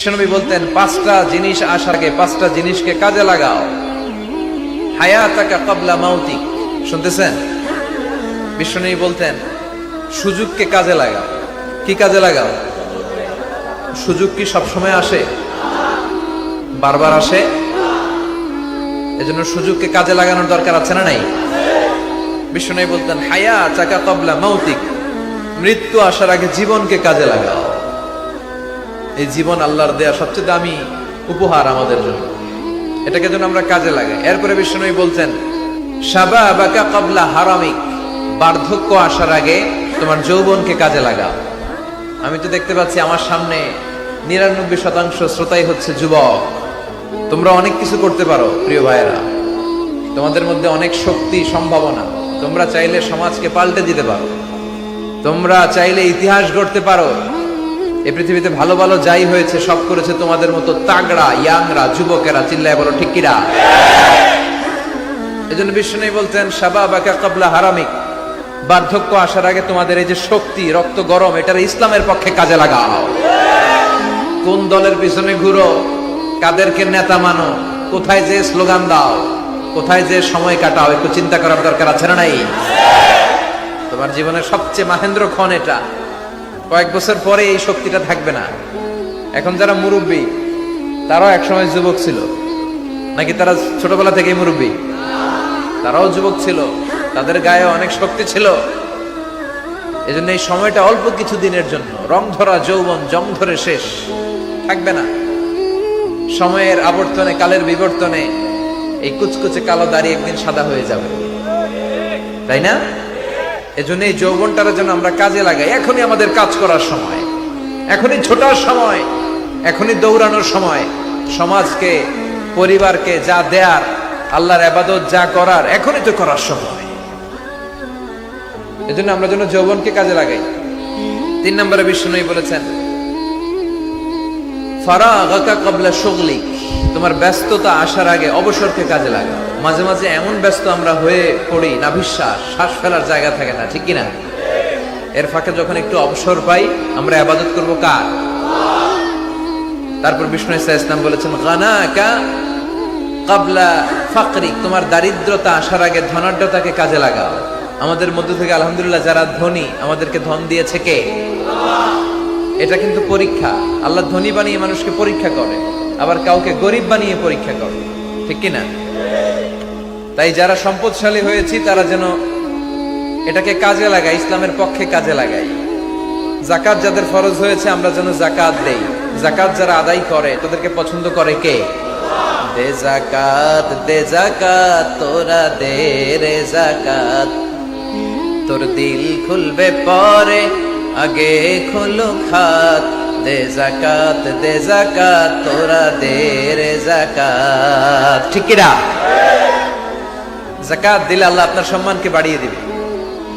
বিশ্বনবী বলতেন, পাঁচটা জিনিস আসার আগে পাঁচটা জিনিসকে কাজে লাগাও। হায়াতাকা কবলা মাউতিক শুনতেছেন? বিশ্বনবী বলতেন, সুযোগকে কাজে লাগাও। কি কাজে লাগাও? সুযোগ কি সবসময় আসে? বারবার আসে? এজন্য সুযোগকে কাজে লাগানোর দরকার আছে না নাই? বিশ্বনবী বলতেন হায়া চাকা কবলা মাউতিক। মৃত্যু আসার আগে জীবনকে কাজে লাগাও। এই জীবন আল্লাহর দেয়া সবচেয়ে দামি উপহার আমাদের জন্য। এটাকে যেন আমরা কাজে লাগাই। এরপরে বিষ্ণুই বলছেন সাবা বাকা কবলা হারামিক। বার্ধক্য আসার আগে তোমার যৌবনকে কাজে লাগাও। আমি তো দেখতে পাচ্ছি আমার সামনে নিরানব্বই শতাংশ শ্রোতাই হচ্ছে যুবক। তোমরা অনেক কিছু করতে পারো, প্রিয় ভাইয়েরা। তোমাদের মধ্যে অনেক শক্তি, সম্ভাবনা। তোমরা চাইলে সমাজকে পাল্টে দিতে পারো। তোমরা চাইলে ইতিহাস গড়তে পারো। এই পৃথিবীতে ভালো ভালো যাই হয়েছে, সব করেছে তোমাদের মতো তাগড়া, ইয়াংরা, যুবকেরা, চিল্লায় বলো, ঠিক কিরা? এই জন্য বিষ্ণু বলতেন সাবা বাকা কবলা হারামিক। বার্ধক্য আসার আগে তোমাদের এই যে শক্তি, রক্ত গরম, এটার ইসলামের পক্ষে কাজে লাগাও। কোন দলের পিছনে ঘুরো? কাদেরকে নেতা মানো? কোথায় যে স্লোগান দাও? কোথায় যে সময় কাটাও? একটু চিন্তা করার দরকার আছে না নাই? তোমার জীবনের সবচেয়ে মাহেন্দ্র ক্ষণ এটা। কয়েক বছর পরে এই শক্তিটা থাকবে না। এখন যারা মুরব্বী, তারাও একসময় যুবক ছিল। নাকি তারা ছোটবেলা থেকেই মুরব্বী? তারাও যুবক ছিল। তাদের গায়ে অনেক শক্তি ছিল। এজন্য এই সময়টা অল্প কিছু দিনের জন্য। রং ধরা, যৌবন, জং ধরে শেষ। থাকবে না। সময়ের আবর্তনে, কালের বিবর্তনে এই কুচকুচে কালো দাড়ি একদিন সাদা হয়ে যাবে। তাই না? এজন্য এই যৌবনটার জন্য আমরা কাজে লাগাই। এখনই আমাদের কাজ করার সময়। এখনই ছোটার সময়। এখনই দৌড়ানোর সময়। সমাজকে, পরিবারকে যা দেয়ার, আল্লাহর আবাদত যা করার, এখনই তো করার সময়। এজন্য আমরা যেন যৌবনকে কাজে লাগাই। তিন নম্বরে বিষ্ণু বলেছেন, ফারাগাকা কবলা শুগলিক তোমার ব্যস্ততা আসার আগে অবসরকে কাজে লাগাও। মাঝে মাঝে এমন ব্যস্ত আমরা হয়ে পড়ি, নাভিশ্বাস, শ্বাস ফেলার জায়গা থাকে না, ঠিক কিনা? এর ফাঁকে যখন একটু অবসর পাই, আমরা আবাদত করব কার? তারপর বিষ্ণু ইসা ইসলাম বলেছেন গানা কা কাবলা ফাকরিক, তোমার দারিদ্রতা আসার আগে ধনাঢ্যতাকে কাজে লাগাও। আমাদের মধ্য থেকে আলহামদুলিল্লাহ যারা ধনী, আমাদেরকে ধন দিয়েছে কে? এটা কিন্তু পরীক্ষা। আল্লাহ ধনী বানিয়ে মানুষকে পরীক্ষা করে, আবার কাউকে গরিব বানিয়ে পরীক্ষা করে, ঠিক কিনা? তাই যারা সম্পদশালী হয়েছি, তারা যেন এটাকে কাজে লাগায়, ইসলামের পক্ষে কাজে লাগাই জাকাত যাদের ফরজ হয়েছে, আমরা যেন জাকাত দেই। জাকাত যারা আদায় করে, তাদেরকে পছন্দ করে কে? দে জাকাত দে জাকাত তোরা দে রে জাকাত তোর দিল খুলবে পরে, আগে খোলো খাত। দে জাকাত দে জাকাত তোরা দে রে জাকাত ঠিক কিনা? জাকাত দিলে আল্লাহ আপনার সম্মানকে বাড়িয়ে দিবে।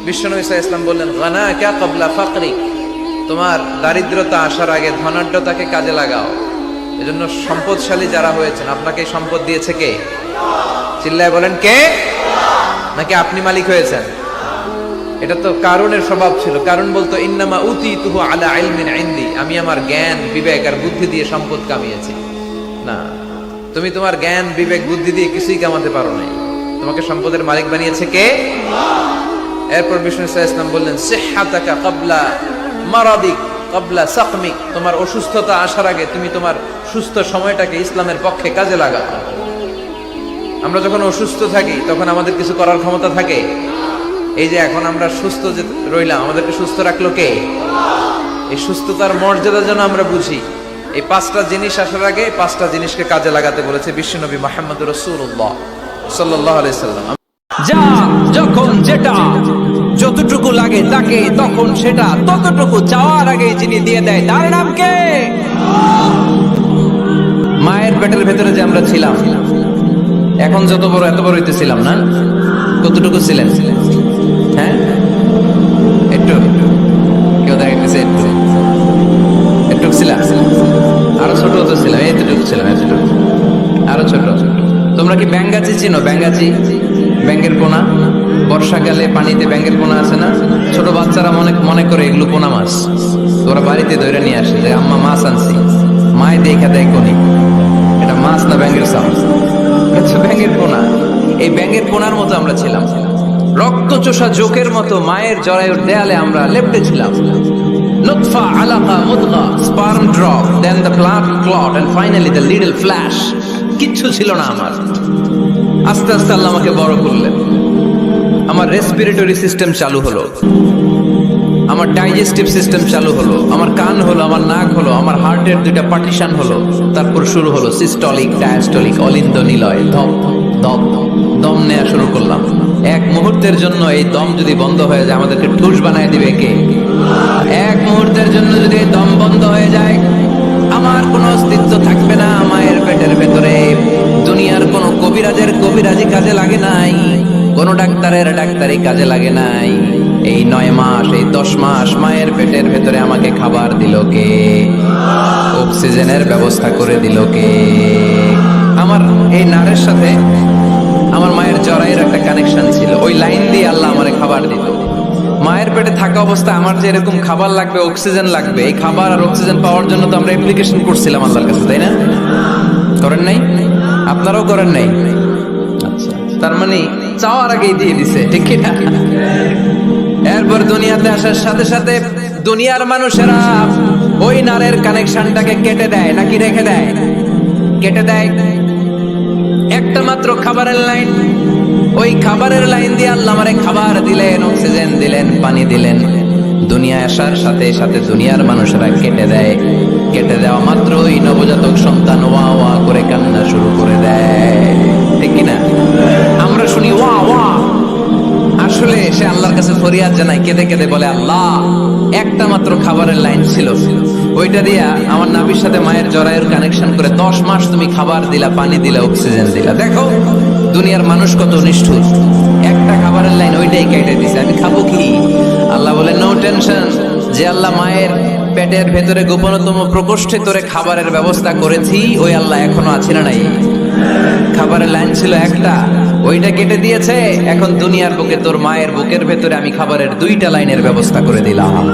বিশ্বনবী ইসলাম বললেন গানা কা কবলা ফাকরি। তোমার দারিদ্রতা আসার আগে ধনাঢ্যতাকে কাজে লাগাও। এজন্য সম্পদশালী যারা হয়েছেন, আপনাকে সম্পদ দিয়েছে কে? চিল্লায় বলেন, কে? নাকি আপনি মালিক হয়েছেন? এটা তো কারণের স্বভাব ছিল। কারণ বলতো, ইন্নামা উতি তুহু আলা ইলমিন ইনদি। আমি আমার জ্ঞান, বিবেক আর বুদ্ধি দিয়ে সম্পদ কামিয়েছি। না, তুমি তোমার জ্ঞান, বিবেক, বুদ্ধি দিয়ে কিছুই কামাতে পারো নাই। তোমাকে সম্পদের মালিক বানিয়েছে কে? এরপর বিষ্ণু ইসলাম বললেন, সিহাতাকা কবলা মারাদিক, কবলা সাকমিক। তোমার অসুস্থতা আসার আগে তুমি তোমার সুস্থ সময়টাকে ইসলামের পক্ষে কাজে লাগাও। আমরা যখন অসুস্থ থাকি, তখন আমাদের কিছু করার ক্ষমতা থাকে। এই যে এখন আমরা সুস্থ যে রইলাম, আমাদেরকে সুস্থ রাখল কে? এই সুস্থতার মর্যাদা যেন আমরা বুঝি। এই পাঁচটা জিনিস আসার আগে পাঁচটা জিনিসকে কাজে লাগাতে বলেছে বিশ্বনবী মোহাম্মদ রসুল্লাহ সাল্লাহ যা যখন যেটা যতটুকু লাগে তাকে, তখন সেটা ততটুকু চাওয়ার আগে যিনি দিয়ে দেয়, তার নাম কে? মায়ের পেটের ভেতরে যে আমরা ছিলাম, এখন যত বড়, এত বড় হইতেছিলাম না? কতটুকু ছিলেন? হ্যাঁ? একটু কেউ দেখা গেছে একটু ছিলাম। আরও ছোট তো ছিলাম, এতটুকু ছিলাম, এতটুকু। ছোট তোমরা কি ব্যাঙ্গাচি চিনো? ব্যাঙ্গাচি ব্যাঙ্গের পোনা? বর্ষাকালে পানিতে ব্যাঙ্গের পোনা আছে না? ছোট বাচ্চারা মনে মনে করে এগুলো পোনা মাছ। ওরা বাড়িতে ধরে নিয়ে আসে, যে আম্মা মাছ আনছি। মায় দেখা দেয় কোনি। এটা মাছ না ব্যাঙ্গের সাউন্ড এটা ব্যাঙের পোনা। এই ব্যাঙের পোনার মতো আমরা ছিলাম। রক্ত চোষা জোকের মতো মায়ের জরায়ুর দেয়ালে আমরা লেপটে ছিলাম। নুতফা, আলাকা মুদগা sperm drop then the blood clot and finally the little flesh কিচ্ছু ছিল না আমার। আস্তে আস্তে আল্লাহ আমাকে বড় করলেন। আমার রেসপিরেটরি সিস্টেম চালু হলো। আমার ডাইজেস্টিভ সিস্টেম চালু হলো। আমার কান হলো, আমার নাক হলো, আমার হার্টের দুইটা পার্টিশন হলো। তারপর শুরু হলো সিস্টলিক ডায়াস্টলিক অলিন্দ নিলয় ধপ, দম দম নেওয়া শুরু করলাম। এক মুহূর্তের জন্য এই দম যদি বন্ধ হয়ে যায়, আমাদেরকে ঠুস বানায় দিবে কে? এক মুহূর্তের জন্য যদি এই দম বন্ধ হয়ে যায় আমার কোনো অস্তিত্ব থাকবে না মায়ের পেটের ভেতরে। দুনিয়ার কোনো কবিরাজের কবিরাজি কাজে লাগে নাই, কোন ডাক্তারের ডাক্তারি কাজে লাগে নাই। এই নয় মাস, এই দশ মাস মায়ের পেটের ভেতরে আমাকে খাবার দিল কে? অক্সিজেনের ব্যবস্থা করে দিল কে? আমার এই নারের সাথে আমার মায়ের জরাইয়ের একটা কানেকশন ছিল। ওই লাইন দিয়ে আল্লাহ আমারে খাবার দিত মায়ের পেটে থাকা অবস্থায় আমার যে এরকম খাবার লাগবে অক্সিজেন লাগবে, এই খাবার আর অক্সিজেন পাওয়ার জন্য তো আমরা অ্যাপ্লিকেশন করছিলাম আল্লাহর কাছে, তাই না? করেন নাই? আপনারাও করেন নাই? আচ্ছা তার মানে চাওয়ার আগেই দিয়ে দিছে, ঠিক না এরপর দুনিয়াতে আসার সাথে সাথে দুনিয়ার মানুষেরা ওই নারের কানেকশনটাকে কেটে দেয়, নাকি রেখে দেয়? কেটে দেয়? একটা মাত্র খাবারের লাইন ওই খাবারের লাইন দিয়ে আল্লাহ আমারে খাবার দিলেন, অক্সিজেন দিলেন, পানি দিলেন। দুনিয়া আসার সাথে সাথে দুনিয়ার মানুষেরা কেটে দেয়। কেটে দেওয়া মাত্র ওই নবজাতক সন্তান ওয়া ওয়া করে কান্না শুরু করে দেয়। ঠিক কিনা? আমরা শুনি ওয়া ওয়া। আসলে সে আল্লাহর কাছে ফরিয়াদ জানায়, কেঁদে কেঁদে বলে, আল্লাহ, একটা মাত্র খাবারের লাইন ছিল। ওইটা দিয়া আমার নাবির সাথে মায়ের জরায়ুর কানেকশন করে দশ মাস তুমি খাবার দিলা, পানি দিলা অক্সিজেন দিলা। দেখো, দুনিয়ার মানুষ কত নিষ্ঠুর। একটা খাবারের লাইন ওইটাই কেটে দিছে। আমি খাব কি? আল্লাহ বলে নো টেনশন যে আল্লাহ মায়ের পেটের ভেতরে গোপনতম প্রকোষ্ঠে তোরে খাবারের ব্যবস্থা করেছি, ওই আল্লাহ এখনও আছে না নাই? খাবারের লাইন ছিল একটা, ওইটা কেটে দিয়েছে। এখন দুনিয়ার বুকে তোর মায়ের বুকের ভেতরে আমি খাবারের দুইটা লাইনের ব্যবস্থা করে দিলাম।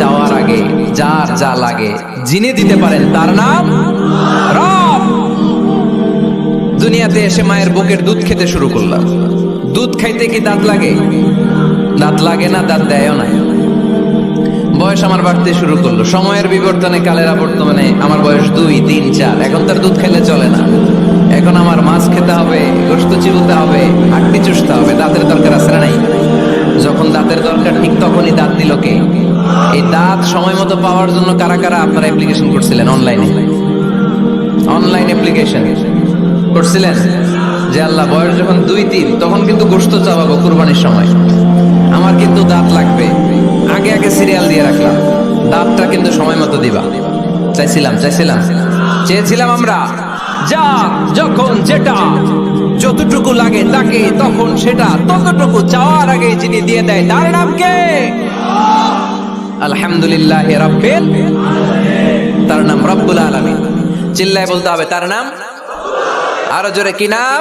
যাওয়ার আগে যার যা লাগে। যিনি দিতে পারেন, তার নাম রব। দুনিয়াতে এসে মায়ের বুকের দুধ খেতে শুরু করলাম। দুধ খাইতে কি দাঁত লাগে? দাঁত লাগে না, দাঁত দেয়ও না বয়স আমার বাড়তে শুরু করল। সময়ের বিবর্তনে, কালের বর্তমানে আমার বয়স দুই, তিন, চার। এখন তার দুধ খেলে চলে না। এখন আমার মাছ খেতে হবে গোস্ত চিবুতে হবে হাড্ডি চুষতে হবে। দাঁতের দরকার আছে নাই? যখন দাঁতের দরকার, ঠিক তখনই দাঁত দিল কে? এই দাঁত সময় মতো পাওয়ার জন্য কারা কারা আপনারা অ্যাপ্লিকেশন করছিলেন? অনলাইনে অনলাইন অ্যাপ্লিকেশন করছিলেন? যে আল্লাহ, বয়স যখন দুই তিন, তখন কিন্তু গোস্ত চাওয়াবো কুরবানির সময়। আমার কিন্তু দাঁত লাগবে। আগে আগে সিরিয়াল দিয়ে রাখলাম। দাঁতটা কিন্তু সময় মতো দিবা। চাইছিলাম চাইছিলাম। চেয়েছিলাম আমরা। যা, যখন যেটা যতটুকু লাগে তাকে, তখন সেটা, ততটুকু চাওয়ার আগে যিনি দিয়ে দেয়, তার নাম কে? আলহামদুলিল্লাহ রাব্বিল তার নাম রব্বুল আলামিন। চিল্লায় বলতে হবে, তার নাম? আরও জোরে, কি নাম?